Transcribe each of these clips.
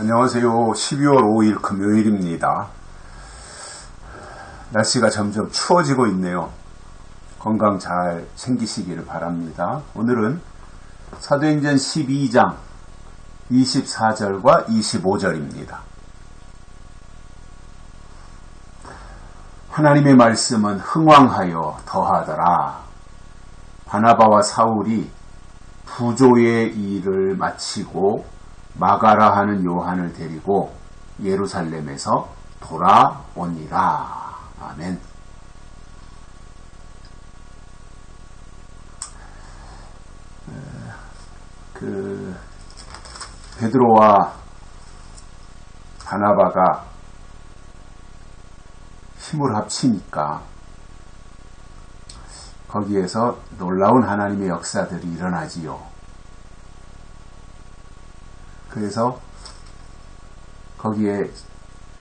안녕하세요. 12월 5일 금요일입니다. 날씨가 점점 추워지고 있네요. 건강 잘 챙기시기를 바랍니다. 오늘은 사도행전 12장 24절과 25절입니다. 하나님의 말씀은 흥왕하여 더하더라. 바나바와 사울이 부조의 일을 마치고 마가라 하는 요한을 데리고 예루살렘에서 돌아오니라. 아멘. 그 베드로와 바나바가 힘을 합치니까 거기에서 놀라운 하나님의 역사들이 일어나지요. 그래서 거기에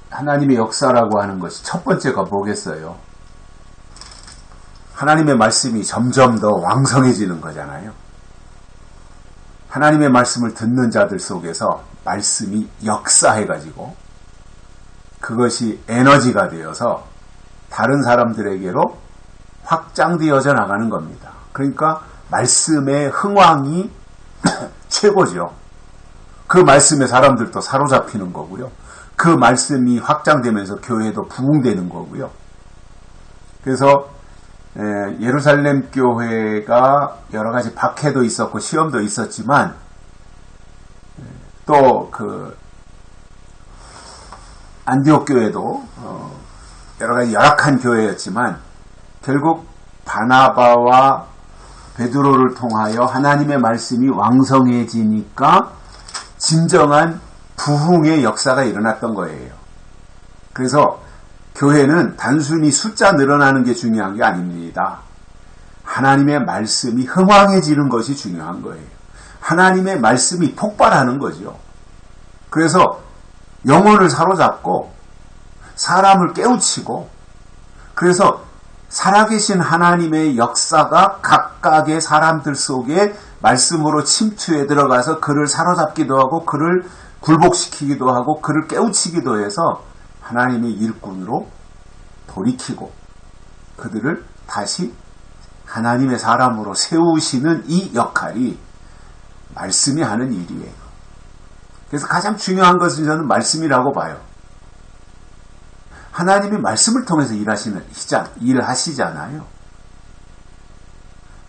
하나님의 역사라고 하는 것이 첫 번째가 뭐겠어요? 하나님의 말씀이 점점 더 왕성해지는 거잖아요. 하나님의 말씀을 듣는 자들 속에서 말씀이 역사해가지고 그것이 에너지가 되어서 다른 사람들에게로 확장되어져 나가는 겁니다. 그러니까 말씀의 흥왕이 최고죠. 그 말씀에 사람들도 사로잡히는 거고요. 그 말씀이 확장되면서 교회도 부흥되는 거고요. 그래서 예루살렘 교회가 여러 가지 박해도 있었고 시험도 있었지만 또 그 안디옥 교회도 어, 여러 가지 열악한 교회였지만 결국 바나바와 베드로를 통하여 하나님의 말씀이 왕성해지니까 진정한 부흥의 역사가 일어났던 거예요. 그래서 교회는 단순히 숫자 늘어나는 게 중요한 게 아닙니다. 하나님의 말씀이 흥왕해지는 것이 중요한 거예요. 하나님의 말씀이 폭발하는 거죠. 그래서 영혼을 사로잡고 사람을 깨우치고 그래서 살아계신 하나님의 역사가 각각의 사람들 속에 말씀으로 침투해 들어가서 그를 사로잡기도 하고 그를 굴복시키기도 하고 그를 깨우치기도 해서 하나님의 일꾼으로 돌이키고 그들을 다시 하나님의 사람으로 세우시는 이 역할이 말씀이 하는 일이에요. 그래서 가장 중요한 것은 저는 말씀이라고 봐요. 하나님이 말씀을 통해서 일하시는, 일하시잖아요.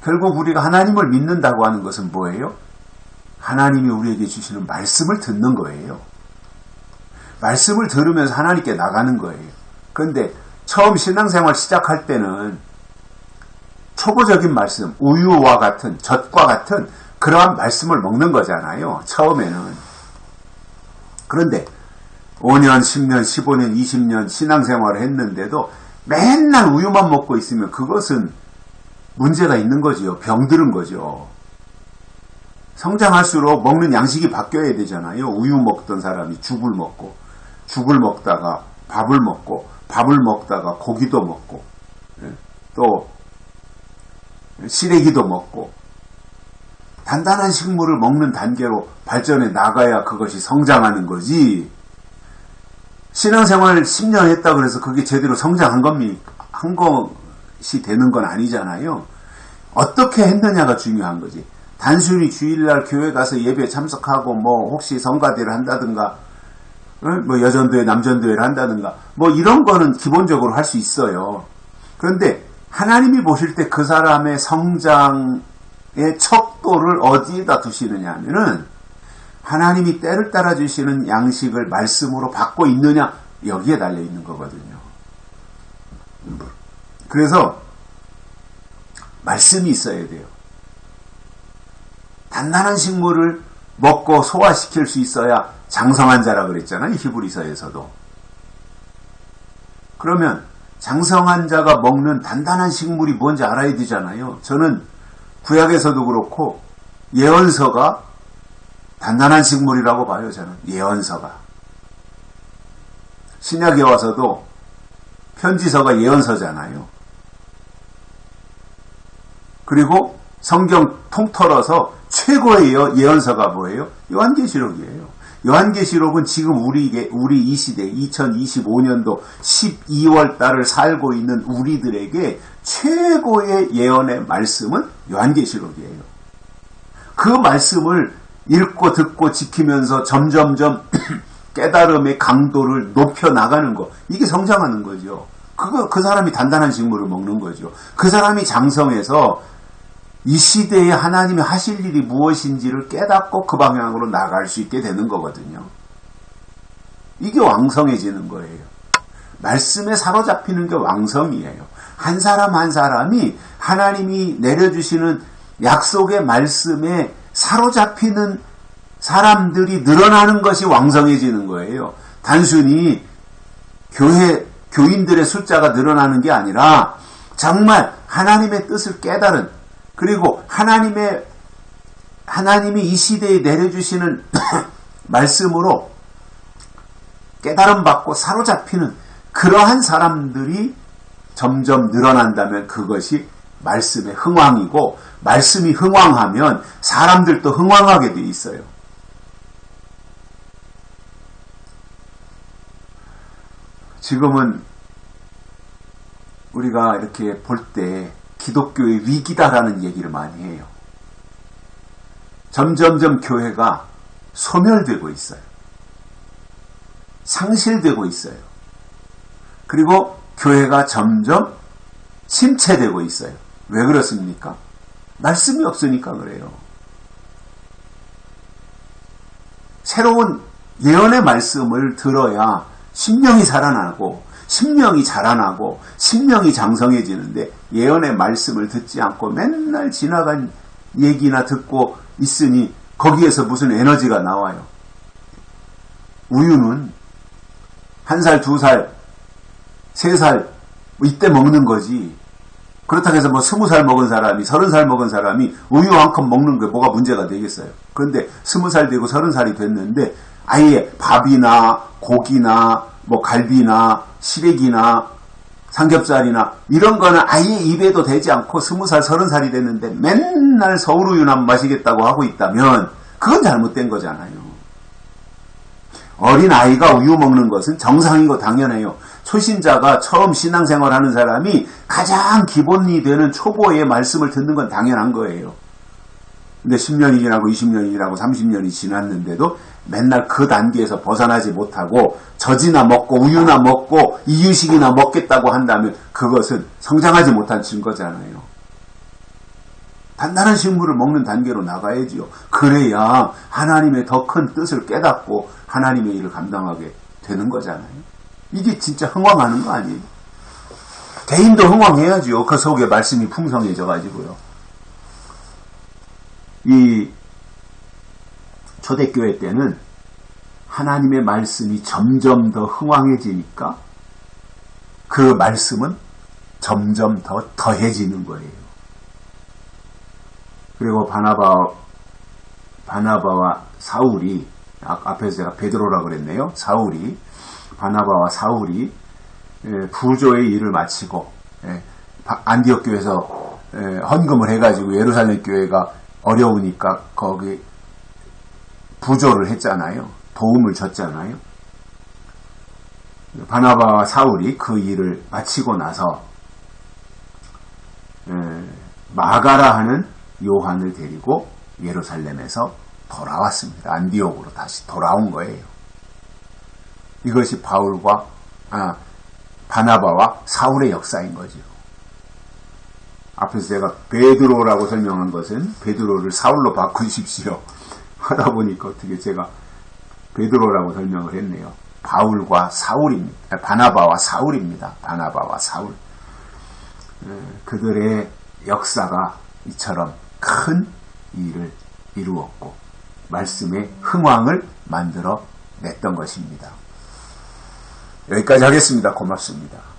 결국 우리가 하나님을 믿는다고 하는 것은 뭐예요? 하나님이 우리에게 주시는 말씀을 듣는 거예요. 말씀을 들으면서 하나님께 나가는 거예요. 그런데 처음 신앙생활 시작할 때는 초보적인 말씀, 우유와 같은, 젖과 같은 그러한 말씀을 먹는 거잖아요. 처음에는. 그런데 5년, 10년, 15년, 20년 신앙생활을 했는데도 맨날 우유만 먹고 있으면 그것은 문제가 있는 거지요. 병들은 거죠. 성장할수록 먹는 양식이 바뀌어야 되잖아요. 우유 먹던 사람이 죽을 먹고, 죽을 먹다가 밥을 먹고, 밥을 먹다가 고기도 먹고, 예, 또 시래기도 먹고, 단단한 식물을 먹는 단계로 발전해 나가야 그것이 성장하는 거지. 신앙생활 10년 했다 그래서 그게 제대로 성장한 겁니까? 한 것이 되는 건 아니잖아요. 어떻게 했느냐가 중요한 거지. 단순히 주일날 교회 가서 예배 참석하고 뭐 혹시 성가대를 한다든가 뭐 여전도회 남전도회를 한다든가 뭐 이런 거는 기본적으로 할 수 있어요. 그런데 하나님이 보실 때 그 사람의 성장의 척도를 어디에다 두시느냐 하면은 하나님이 때를 따라 주시는 양식을 말씀으로 받고 있느냐 여기에 달려 있는 거거든요. 그래서 말씀이 있어야 돼요. 단단한 식물을 먹고 소화시킬 수 있어야 장성한 자라 그랬잖아요. 히브리서에서도. 그러면 장성한 자가 먹는 단단한 식물이 뭔지 알아야 되잖아요. 저는 구약에서도 그렇고 예언서가 단단한 식물이라고 봐요. 저는 예언서가. 신약에 와서도 편지서가 예언서잖아요. 그리고 성경 통틀어서 최고의 예언서가 뭐예요? 요한계시록이에요. 요한계시록은 지금 우리 우리 이 시대 2025년도 12월 달을 살고 있는 우리들에게 최고의 예언의 말씀은 요한계시록이에요. 그 말씀을 읽고 듣고 지키면서 점점점 깨달음의 강도를 높여 나가는 거 이게 성장하는 거죠. 그거 그 사람이 단단한 식물을 먹는 거죠. 그 사람이 장성해서 이 시대에 하나님이 하실 일이 무엇인지를 깨닫고 그 방향으로 나갈 수 있게 되는 거거든요. 이게 왕성해지는 거예요. 말씀에 사로잡히는 게 왕성이에요. 한 사람 한 사람이 하나님이 내려주시는 약속의 말씀에 사로잡히는 사람들이 늘어나는 것이 왕성해지는 거예요. 단순히 교회, 교인들의 숫자가 늘어나는 게 아니라 정말 하나님의 뜻을 깨달은 그리고 하나님의 하나님이 이 시대에 내려주시는 말씀으로 깨달음 받고 사로잡히는 그러한 사람들이 점점 늘어난다면 그것이 말씀의 흥왕이고 말씀이 흥왕하면 사람들도 흥왕하게 돼 있어요. 지금은 우리가 이렇게 볼 때 기독교의 위기다라는 얘기를 많이 해요. 점점점 교회가 소멸되고 있어요. 상실되고 있어요. 그리고 교회가 점점 침체되고 있어요. 왜 그렇습니까? 말씀이 없으니까 그래요. 새로운 예언의 말씀을 들어야 심령이 살아나고 심령이 자라나고 심령이 장성해지는데 예언의 말씀을 듣지 않고 맨날 지나간 얘기나 듣고 있으니 거기에서 무슨 에너지가 나와요. 우유는 한 살, 두 살, 세 살, 뭐 이때 먹는 거지. 그렇다고 해서 뭐 스무 살 먹은 사람이, 서른 살 먹은 사람이 우유 한 컵 먹는 게 뭐가 문제가 되겠어요. 그런데 스무 살 되고 서른 살이 됐는데 아예 밥이나 고기나 뭐 갈비나 시래기나 삼겹살이나 이런 거는 아예 입에도 되지 않고 스무 살, 서른 살이 됐는데 맨날 서울우유나 마시겠다고 하고 있다면 그건 잘못된 거잖아요. 어린 아이가 우유 먹는 것은 정상이고 당연해요. 초신자가 처음 신앙생활 하는 사람이 가장 기본이 되는 초보의 말씀을 듣는 건 당연한 거예요. 근데 10년이 지나고 20년이 지나고 30년이 지났는데도 맨날 그 단계에서 벗어나지 못하고 젖이나 먹고 우유나 먹고 이유식이나 먹겠다고 한다면 그것은 성장하지 못한 증거잖아요. 단단한 식물을 먹는 단계로 나가야지요. 그래야 하나님의 더 큰 뜻을 깨닫고 하나님의 일을 감당하게 되는 거잖아요. 이게 진짜 흥왕하는 거 아니에요? 개인도 흥왕해야지요. 그 속에 말씀이 풍성해져 가지고요. 이 초대교회 때는 하나님의 말씀이 점점 더 흥왕해지니까 그 말씀은 점점 더 더해지는 거예요. 그리고 바나바, 바나바와 사울이, 아, 앞에서 제가 베드로라 그랬네요. 사울이, 바나바와 사울이 부조의 일을 마치고 안디옥 교회에서 헌금을 해가지고 예루살렘 교회가 어려우니까 거기 부조를 했잖아요. 도움을 줬잖아요. 바나바와 사울이 그 일을 마치고 나서 마가라 하는 요한을 데리고 예루살렘에서 돌아왔습니다. 안디옥으로 다시 돌아온 거예요. 이것이 바울과 아, 바나바와 사울의 역사인 거죠. 앞에서 제가 베드로라고 설명한 것은 베드로를 사울로 바꾸십시오. 하다 보니까 어떻게 제가 베드로라고 설명을 했네요. 바울과 사울입니다. 바나바와 사울입니다. 바나바와 사울. 그들의 역사가 이처럼 큰 일을 이루었고 말씀의 흥왕을 만들어 냈던 것입니다. 여기까지 하겠습니다. 고맙습니다.